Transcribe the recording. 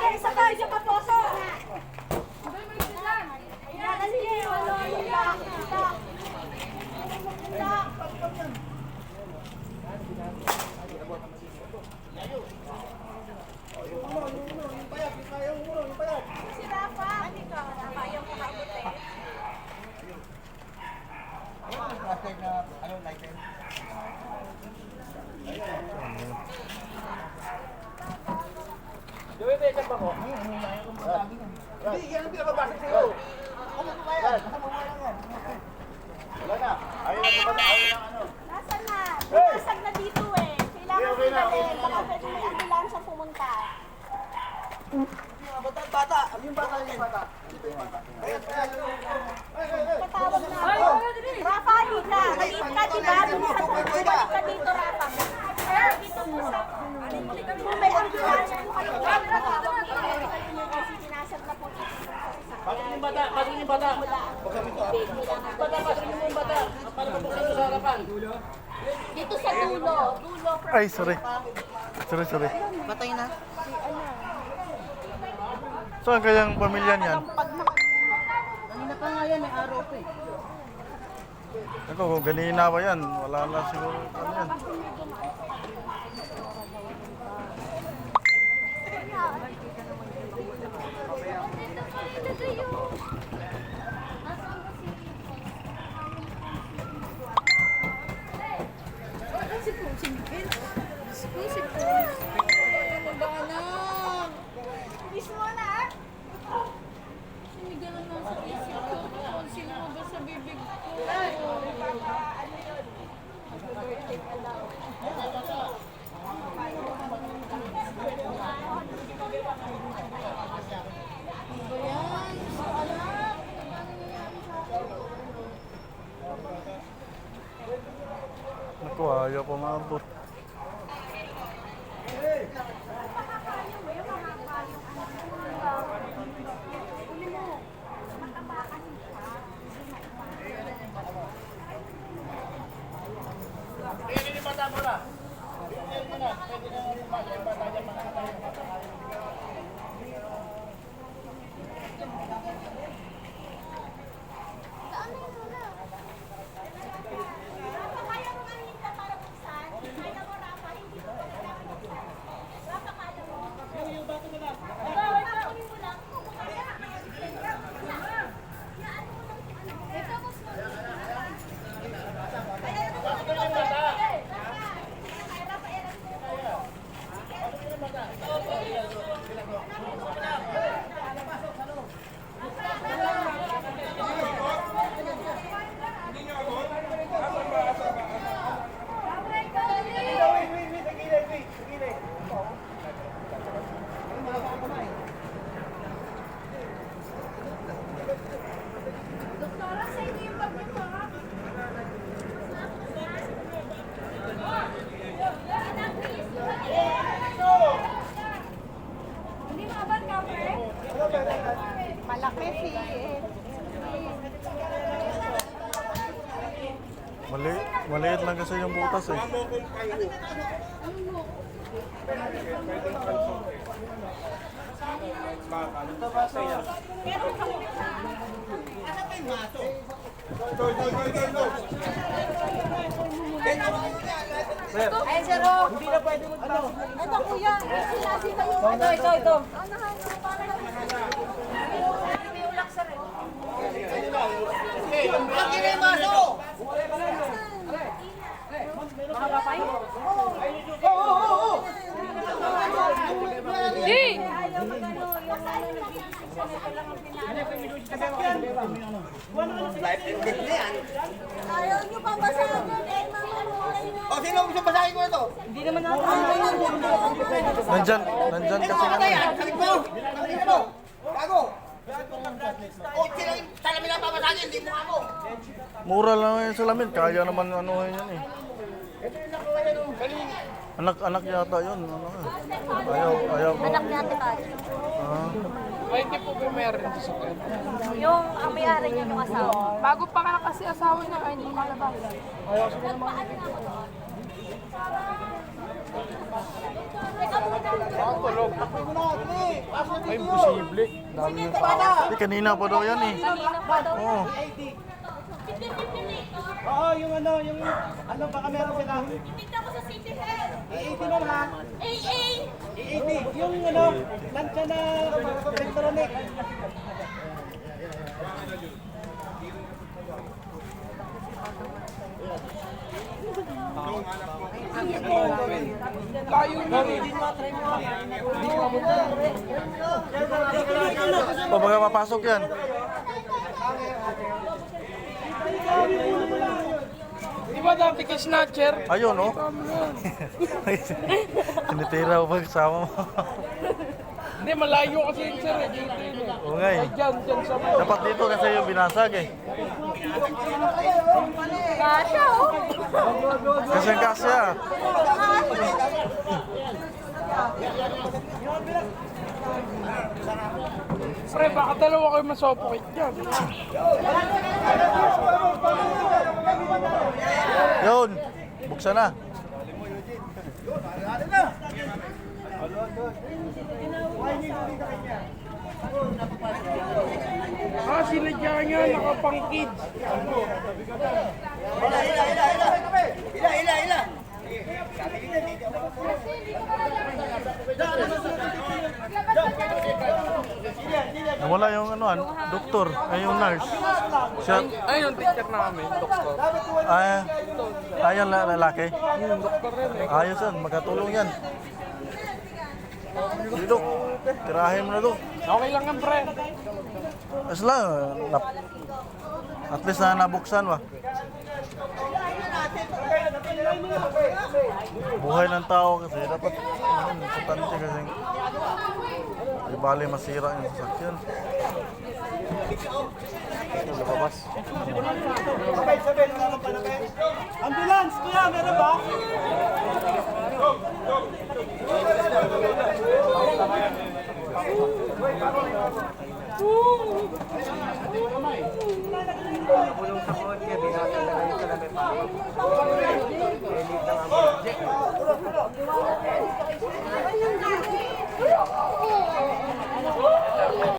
Ay, isa pa, isa pa poso. Ayan, sige, ano, yung lock, yung lock. Yung lock. Si Rafa. Ano ka? Rafa, yung kumakuti. Plastic na, ano, lighter. Hindi, yan ang pinababasa sa'yo. Ano ba yan? Kasama mo lang yan. Wala na. Ayaw na ba Ayaw na ano. Nasaan na? Bumasag na dito eh. Kailangan Okay, okay na, okay na. Baka pwede may ambulansya pumunta. Bata, bata. Ano yung bata niya? Bata. Ayan, ayan. Ay, ay, ay. Patawag na ako. Rafa, halika. Halika ka, di ba? Bumasag na. Bumalik ka dito, Rafa. Sir, dito po sa... Kung may ambulansya po kayo, patawag dito. Kasi sinasag na po dito sa Pasok yung bata. Bata, pasok yung bata. Para mabuksan mo sa harapan. Dito sa dulo. Dulo. Ay, sorry. Sorry, sorry. Patay na. Saan kayang pamilya niyan? Kanina pa nga yan, may araw pa eh. Kung ganina pa yan, wala na siguro. Ano yan? Mismo na. Sinigalan na sa isip ko. Sino ba sa bibig ko? Ano ba yan? Sa anak? Ano nangyayari sa akin? Naku, ayaw pa maabot. Pwede yung bata mo na. Pwede mo na. Pwede na yung bata. Yung bata dyan, makakatayo yung bata. Rafa, kaya mo kanina para buksan? Kaya mo, Rafa, hindi ko kailangan buksan. Rafa, kaya mo. Ito, ito, kunin mo lang. Kung kaya, kaya buksan. Yan, ano mo lang, ano. Ito, mas mag- Kaya mo, Rafa, Rafa, Rafa, erang mo. Doktora, sa inyo yung bag niyo, ha? Hindi mo abad ka, pre? Malaki si... Mali, maliit lang kasi yung butas eh. Ay, sir, oh. Hindi na pwede magpasok. Ito, kuya. Sinasita yung... Ito, ito, ito. Ano, ano, para lang. Yung lang, sir, eh. Ang kinimaso! Mga kapay? Oo. Oo, oo, oo! Di! Ayaw magano, yung ano, nag-iisip siya na lang ang pinaano. Life and death na yan. Ayaw nyo pa basagin, eh, mamamuhay na. O, sino gusto basahin ko ito? Nandyan, nandyan kasi Ano yan? eh. Salit mo! Salit mo! Gago! O, sino yung salamin lang babasagin? Hindi mo ako! Mura lang yung salamin, kaya naman ano yan eh. Anak-anak yata yun. Ano, eh. ayaw, ayaw ko. Anak ni Ate Kari. Ah, Ay, hindi po meron dito sa kanya. Yung ang may-ari niya yung asawa. Bago pa ka na kasi asawa niya, ay hindi malabas. Nagpaano nga ako doon? Ay, imposible. Dami yung tao. Kanina pa daw yan eh. Kanina pa daw. Oo. 50-50 Oo, yung ano, yung ano baka meron sila. Ipinta ko sa City Health. 80 na ha. AA. 80. Yung ano, lansya na electronic. O baka mapasok yan. Di ba dati kay Snatcher? Ayun, oh. Tinitira mo pag kasama mo. Hindi, malayo kasi yun sir. eh. Eh. Oo nga eh. Sa. Dapat dito kasi yung binasag eh. Kasha, oh. Kasi ang kasya. Pre, baka dalawa kayo masopokit dyan. Yun. Buksan na. Ah, sinadya niya, nakapang kids. Nawala yung ano, doktor, ay yung nurse. Siya, Ay, yung teacher namin, doktor. ay, ayan la, lalaki. Hmm, doktor rin eh. Ayos yan, magkatulong yan. Dito, tirahin mo na to. Okay lang yan, pre. As lang, at least na nabuksan ba? Buhay ng tao kasi dapat ano, importante kasi ay bali masira yung sasakyan. Ito lumabas. Sabay, sabay, naman pala kayo. Ambulance, kuya, meron ba? Woo! Nakakulong sa kotse, binatan na kayo sa labi pa. Elite ng ang project.